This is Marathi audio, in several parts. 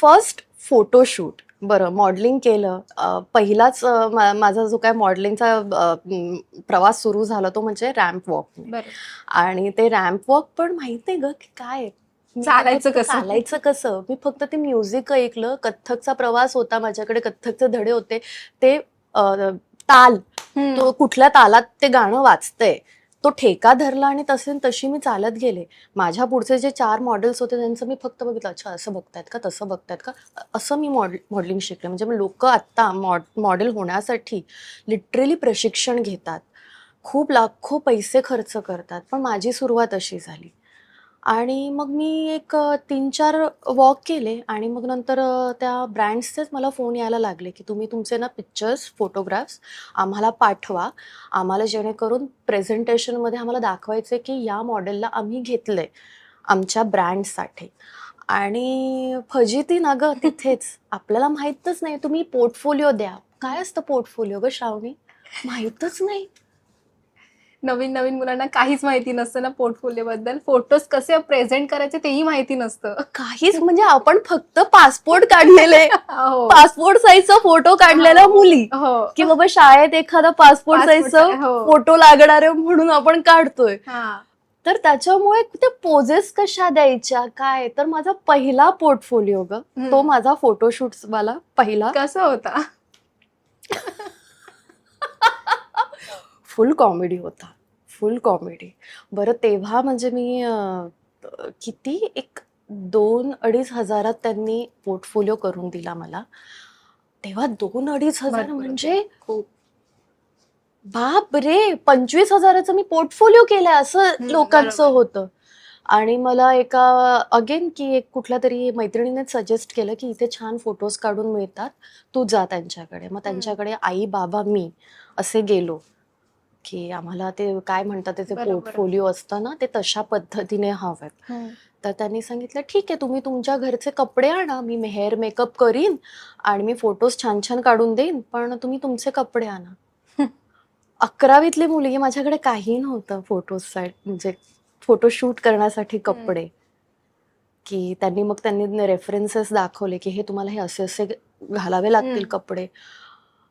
फर्स्ट फोटोशूट बरं मॉडेलिंग केलं. पहिलाच मा- माझा जो काय मॉडेलिंगचा प्रवास सुरू झाला तो म्हणजे रॅम्प वॉक आणि ते रॅम्प वॉक पण माहीत नाही ग की काय? चालायचं कसं? चालायचं कसं? मी फक्त ते म्युझिक ऐकलं. कथ्थकचा प्रवास होता माझ्याकडे. कथ्थकचे धडे होते. ते ताल. तो कुठल्या तालात ते गाणं वाचतंय तो ठेका धरला आणि तसे न तशी मी चालत गेले. माझ्या पुढचे जे चार मॉडेल्स होते त्यांचं मी फक्त बघितलं अच्छा असं बघतायत का? तसं बघतायत का? असं मी मॉडल मॉडेलिंग शिकले. म्हणजे लोक आत्ता मॉड मॉडेल होण्यासाठी लिटरली प्रशिक्षण घेतात. खूप लाखो पैसे खर्च करतात. पण माझी सुरुवात अशी झाली. आणि मग मी एक तीन चार वॉक केले आणि मग नंतर त्या ब्रँड्सचेच मला फोन यायला लागले की तुम्ही तुमचे ना पिक्चर्स फोटोग्राफ्स आम्हाला पाठवा. आम्हाला जेणेकरून प्रेझेंटेशनमध्ये आम्हाला दाखवायचे की या मॉडेलला आम्ही घेतलं आहे आमच्या ब्रँडसाठी आणि फजिती ना गं तिथेच. आपल्याला माहीतच नाही. तुम्ही पोर्टफोलिओ द्या. काय असतं पोर्टफोलिओ गं श्रावणी? माहीतच नाही. नवीन नवीन मुलांना काहीच माहिती नसतं ना पोर्टफोलिओ बद्दल फोटोज कसे प्रेझेंट करायचे तेही माहिती नसतं. काहीच म्हणजे आपण फक्त पासपोर्ट काढलेले. हो. पासपोर्ट साईजचा फोटो काढलेला मुली. हो. की बाबा शाळेत एखादा पासपोर्ट साईजचा हो. फोटो लागणार आहे म्हणून आपण काढतोय. हा. तर त्याच्यामुळे ते पोजेस कशा द्यायच्या काय? तर माझा पहिला पोर्टफोलिओ ग. तो माझा फोटोशूट वाला पहिला. कसं होता? फुल कॉमेडी होता. Full comedy. बरं तेव्हा म्हणजे मी किती एक दोन अडीच हजारात त्यांनी पोर्टफोलिओ करून दिला मला. तेव्हा दोन अडीच हजार म्हणजे बाप रे! पंचवीस हजाराचं मी पोर्टफोलिओ केलाय असं लोकांचं. होतं. आणि मला एका अगेन की एक कुठल्या तरी मैत्रिणीने सजेस्ट केलं की इथे छान फोटोज काढून मिळतात तू जा त्यांच्याकडे. मग त्यांच्याकडे आई बाबा मी असे गेलो. की आम्हाला ते काय म्हणतात त्याचे. पोर्टफोलिओ असतं ना ते तशा पद्धतीने हवेत. तर त्यांनी सांगितलं ठीक आहे तुम्ही तुमच्या घरचे कपडे आणा मी हेअर मेकअप करीन आणि मी फोटोज छान छान काढून देईन पण तुम्ही तुमचे कपडे आणा. अकरावीतली मुलगी माझ्याकडे काही नव्हतं फोटोज म्हणजे फोटो शूट करण्यासाठी कपडे. की त्यांनी मग त्यांनी रेफरन्सेस दाखवले की हे तुम्हाला हे असे असे घालावे लागतील. कपडे.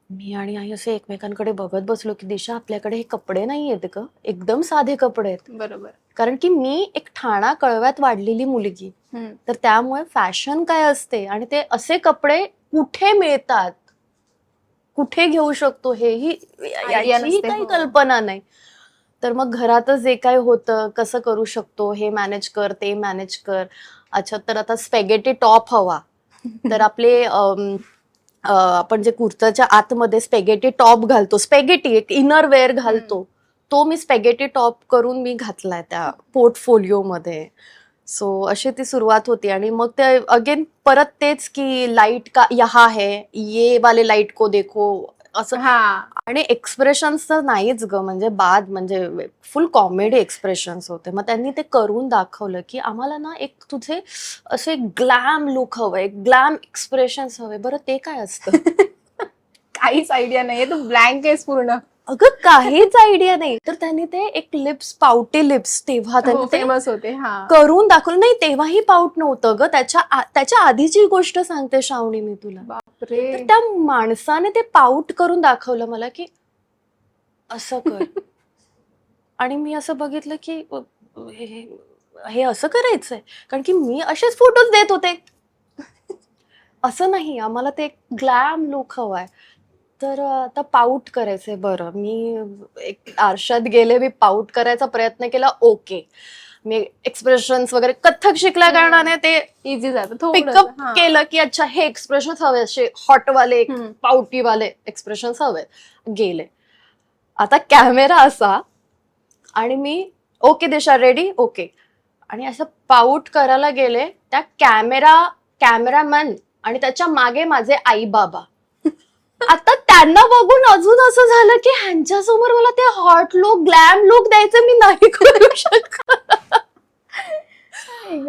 मी आणि आई असे एकमेकांकडे बघत बसलो की दिशा आपल्याकडे हे कपडे नाही आहेत ग. एकदम साधे कपडे आहेत. बरोबर. कारण की मी एक ठाणा कळव्यात वाढलेली मुलगी. तर त्यामुळे फॅशन काय असते आणि ते असे कपडे कुठे मिळतात? कुठे घेऊ शकतो हेही याची काही हो. कल्पना नाही. तर मग घरातच जे काय होतं कसं करू शकतो हे मॅनेज कर ते मॅनेज कर. अच्छा तर आता स्पेगेटी टॉप हवा. तर आपले आपण जे कुर्ताच्या आतमध्ये स्पेगेटी टॉप घालतो स्पेगेटी एक इनर वेअर घालतो तो मी स्पेगेटी टॉप करून मी घातलाय त्या पोर्टफोलिओमध्ये. सो अशी ती सुरुवात होती आणि मग ते अगेन परत तेच की लाइट का यहा है ये वाले लाइट को देखो असं हा. आणि एक्सप्रेशन्स तर नाहीच ग. म्हणजे बाद म्हणजे फुल कॉमेडी एक्सप्रेशन्स होते. मग त्यांनी ते करून दाखवलं की आम्हाला ना एक तुझे असे ग्लॅम लुक हवंय ग्लॅम एक्सप्रेशन्स हवे. बरं ते काय असतं? काहीच आयडिया नाहीये. तू ब्लँक आहेस पूर्ण. अगं काहीच आयडिया नाही. तर त्यांनी ते एक लिप्स पावटे लिप्स तेव्हा त्यांनी ते फेमस होते हा. करून दाखवलं. नाही तेव्हाही पाऊट नव्हतं ग. त्याच्या आ- त्याच्या आधीची गोष्ट सांगते श्रावणी मी तुला. तर बापरे त्या माणसाने ते पाऊट करून दाखवलं मला की असं कर. आणि मी असं बघितलं की अ, हे हे असं करायचंय. कारण की मी असेच फोटोज देत होते. असं नाही. आम्हाला ते ग्लॅम लुक हवाय. तर आता पाऊट करायचंय. बरं मी एक आरशात गेले मी पाऊट करायचा प्रयत्न केला ओके मी एक्सप्रेशन्स वगैरे कथ्थक शिकल्या. कारणाने ते इझी जातं पिकअप. केलं की अच्छा हे एक्सप्रेशन हवे असे हॉटवाले हम्म. पावटीवाले एक्सप्रेशन हवे. गेले. आता कॅमेरा असा आणि मी ओके दिशा रेडी ओके आणि असं पाऊट करायला गेले त्या कॅमेरा कॅमेरामॅन आणि त्याच्यामागे माझे आई बाबा. आता त्यांना बघून अजून असं झालं की ह्यांच्या समोर मला ते हॉट लुक ग्लॅम लुक द्यायचं मी नाही करू शकत.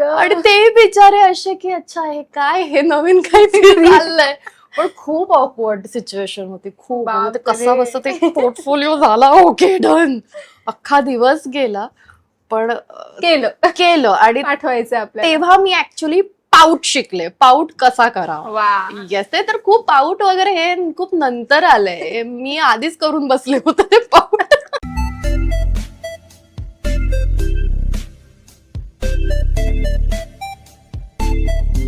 आणि ते बिचारे असे की अच्छा हे काय? हे नवीन काहीतरी चाललंय. पण खूप ऑकवर्ड सिच्युएशन होती खूप. म्हणजे ते बापरे. कसा बस ते पोर्टफोलिओ झाला ओके डन अख्खा दिवस गेला पण केलं. केलं. आणि पाठवायचं आपल्याला. तेव्हा मी ऍक्च्युली पाऊट शिकले. पाऊट कसा करावा? वा. येस ते तर खूप पाऊट वगैरे हे खूप नंतर आलंय. मी आधीच करून बसले होते ते पाऊट.